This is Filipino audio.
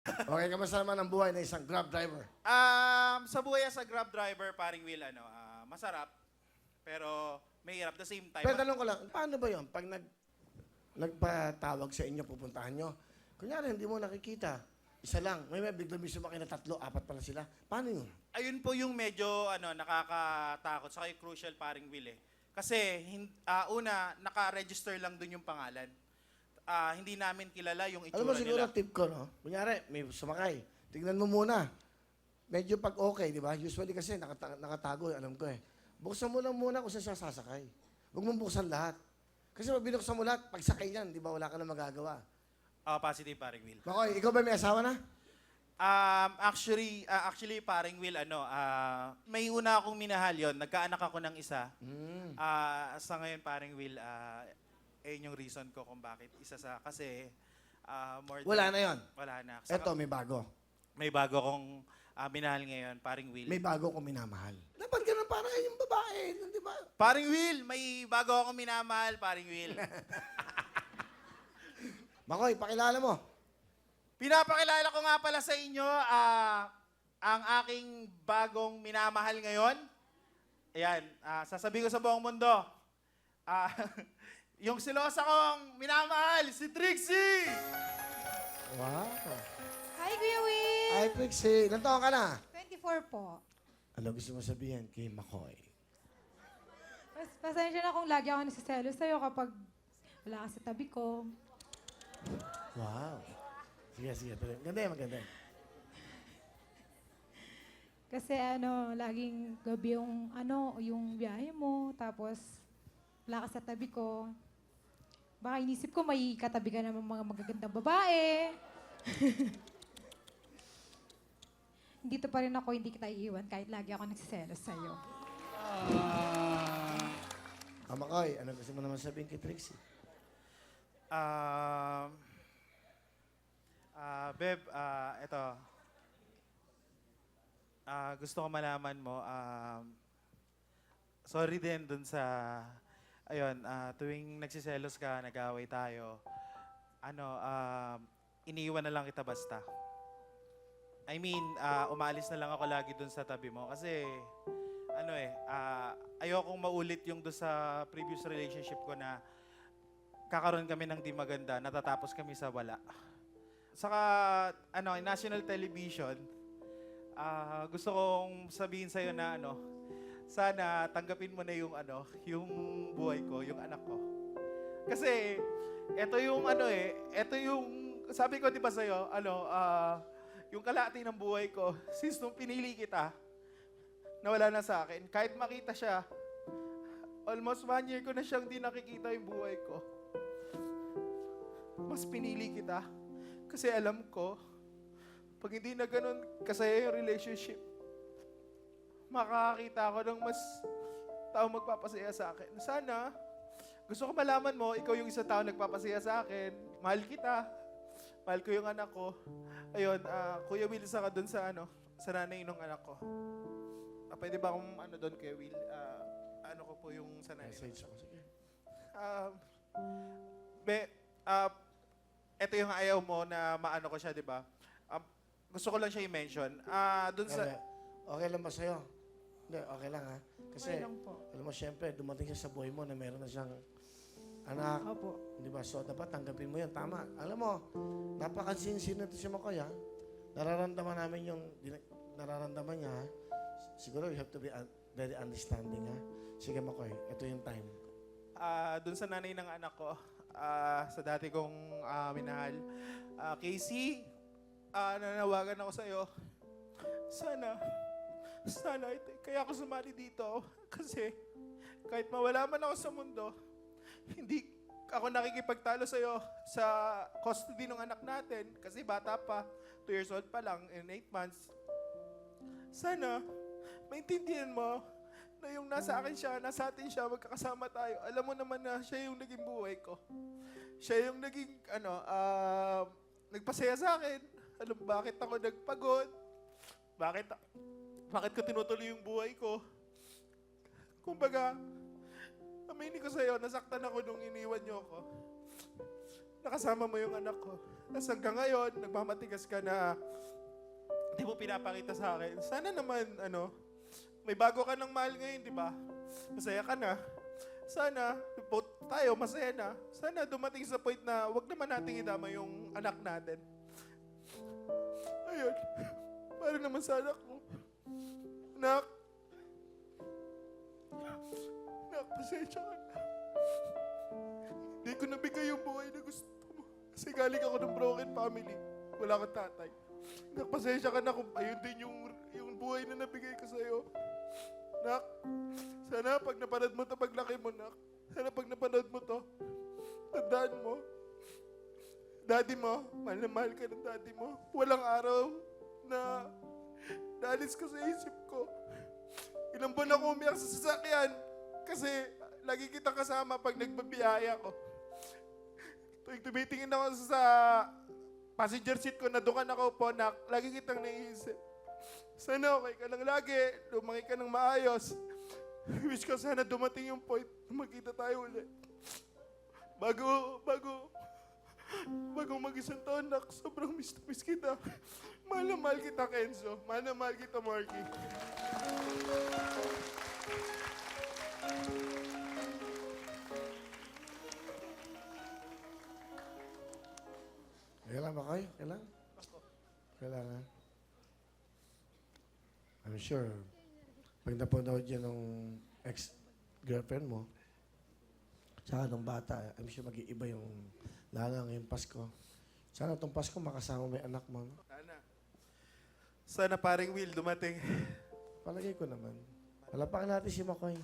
Okay, kamusta naman ang buhay ng isang grab driver? Um, sa buhay sa Grab driver, paring Will, ano, ah, masarap. Pero mahirap the same time. Pero tanong ko lang, paano ba yun? Pag nag, nagpatawag sa inyo, pupuntahan nyo, kunyari, hindi mo nakikita, isa lang, may may biglang may sumakay na tatlo, apat pala sila. Paano yun? Ayun po yung medyo ano, nakakatakot sa crucial paring Will eh. Kasi hin- ah, una, naka-register lang dun yung pangalan. Ah, hindi namin kilala yung itsura Alam mo siguro, nila. tip ko, no? Kunyari, may sumakay. Tignan mo muna. Medyo pag okay, di ba? Usually kasi nakata- nakatago, alam ko eh. Buksan mo lang muna kung saan siya sasakay. Huwag mong buksan lahat. Kasi pag binuksan mo lahat, pag sakay yan, di ba, wala ka na magagawa. Ah, positive paring Will. Makoy, ikaw ba may asawa na? Um, actually, ah, actually paring Will, ano, ah, may una akong minahal yon Nagkaanak ako ng isa. Hmm. Ah, sa ngayon paring Will, ah, ayun yung reason ko kung bakit isa sa, kasi ah, more than- Wala na yon. Wala na. Saka- Eto, may bago. May bago akong ah, minahal ngayon, paring Will. May bago kong minamahal. Dapat ganun parang yung babae, di ba? Paring Will, may bago akong minamahal, paring Will. Makoy, pakilala mo. Pinapakilala ko nga pala sa inyo ah, ang aking bagong minamahal ngayon. Ayan, ah, sasabihin ko sa buong mundo. Ah, yung silosa kong minamahal, si Trixie! Wow. Hi, Kuya Will! Ay, Trixie, ilan taon ka na? 24 po. Ano gusto mo sabihin kay Makoy? Pas pasensya na kung lagi ako nasiselo sa'yo kapag wala ka sa tabi ko. Wow. Sige, sige. tuloy. Maganda yan, maganda yan. Kasi ano, laging gabi yung ano, yung biyahe mo, tapos wala ka sa tabi ko. Baka inisip ko may katabi ka naman mga magagandang babae. Dito pa rin ako, hindi kita iiwan kahit lagi ako nagsiselos sa'yo. Ah, Makoy, ano gusto mo naman sabihin kay Trixie? Um, ah, Beb, ah, ito. Ah, gusto ko malaman mo, um, sorry din dun sa, ayun, ah, tuwing nagsiselos ka, nag-away tayo, ano, um, iniiwan na lang kita basta. I mean, ah, umalis na lang ako lagi dun sa tabi mo kasi, ano eh, ah, ayokong maulit yung dun sa previous relationship ko na kakaroon kami ng di maganda, natatapos kami sa wala. Saka, ano, national television, ah, gusto kong sabihin sa'yo na, ano, sana tanggapin mo na yung, ano, yung buhay ko, yung anak ko. Kasi, eto yung, ano eh, eto yung, sabi ko, di ba sa'yo, ano, ah, yung kalahati ng buhay ko, since nung pinili kita, nawala na sa akin, kahit makita siya, almost one year ko na siyang di nakikita yung buhay ko mas pinili kita. Kasi alam ko, pag hindi na ganun kasaya yung relationship, makakakita ako ng mas tao magpapasaya sa akin. Sana, gusto ko malaman mo, ikaw yung isang tao nagpapasaya sa akin. Mahal kita. Mahal ko yung anak ko. Ayun, ah, Kuya Will, isa ka dun sa ano, sa nanay ng anak ko. Ah, pwede ba akong ano doon, Kuya Will? Ah, ano ko po yung sa nanay. Message ako. Sige. Um, be, uh, ito yung ayaw mo na maano ko siya, di ba? Um, gusto ko lang siya i-mention. Ah, dun sa... Okay lang ba sa'yo? Hindi, okay lang ha. Kasi, Okay lang po. alam mo, syempre, dumating siya sa buhay mo na meron na siyang anak. Opo. Di ba? So, dapat tanggapin mo yun. Tama. Alam mo, napakasinsin na si Makoy, ha? Nararamdaman namin yung din- nararamdaman niya, ha? Siguro, you have to be un- very understanding, ha? Sige, Makoy, ito yung time. ah dun sa nanay ng anak ko, ah, sa dati kong ah, minahal, ah, Casey, ah, nanawagan ako sa'yo. Sana, ito, kaya ako sumali dito. Kasi, kahit mawala man ako sa mundo, hindi ako nakikipagtalo sa'yo sa custody ng anak natin. Kasi bata pa, 2 years old pa lang, in 8 months. Sana, maintindihan mo na yung nasa akin siya, nasa atin siya, magkakasama tayo. Alam mo naman na siya yung naging buhay ko. Siya yung naging, ano, ah, nagpasaya sa akin. Alam bakit ako nagpagod? Bakit, bakit ko tinutuloy yung buhay ko? Kumbaga, aminin ko sa'yo, nasaktan ako nung iniwan niyo ako. nakasama mo yung anak ko. Tapos hanggang ngayon, nagmamatigas ka na hindi mo pinapakita sa akin. Sana naman, ano, may bago ka ng mahal ngayon, di ba? Masaya ka na. Sana, both tayo, masaya na. Sana dumating sa point na wag naman nating idama yung anak natin. Ayun. Para naman sa anak mo. Anak. Anak, pasensya ka na. Hindi ko nabigay yung buhay na gusto mo. Kasi galing ako ng broken family. Wala kang tatay. Anak, pasensya ka na kung ayun din yung, yung buhay na nabigay ko sa'yo. Nak, sana pag napanood mo to paglaki mo, nak. Sana pag napanood mo to, tandaan mo, daddy mo, mahal na mahal ka ng daddy mo. Walang araw na naalis ka sa isip ko. Ilang buwan ako umiyak sa sasakyan kasi lagi kita kasama pag nagbabiyaya ko. Tuwing tumitingin ako sa passenger seat ko na doon ka nakaupo, nak, lagi kitang naiisip. Sana okay ka lang lagi, lumaki ka ng maayos. Wish ko sana dumating yung point na magkita tayo ulit. Bago, bago, bago mag-isang taon, nak, sobrang miss na miss kita. Mahal na mahal kita, Kenzo. Mahal na mahal kita, Marky. Kailan ba kayo? Kailan? Kailangan. I'm sure, pag napanood yan ng ex-girlfriend mo, tsaka nung bata, I'm sure mag-iiba yung lala ngayong Pasko. Sana itong Pasko makasama yung anak mo. no? Sana. Sana paring Will dumating. Palagay ko naman. Wala pa natin si Makoy.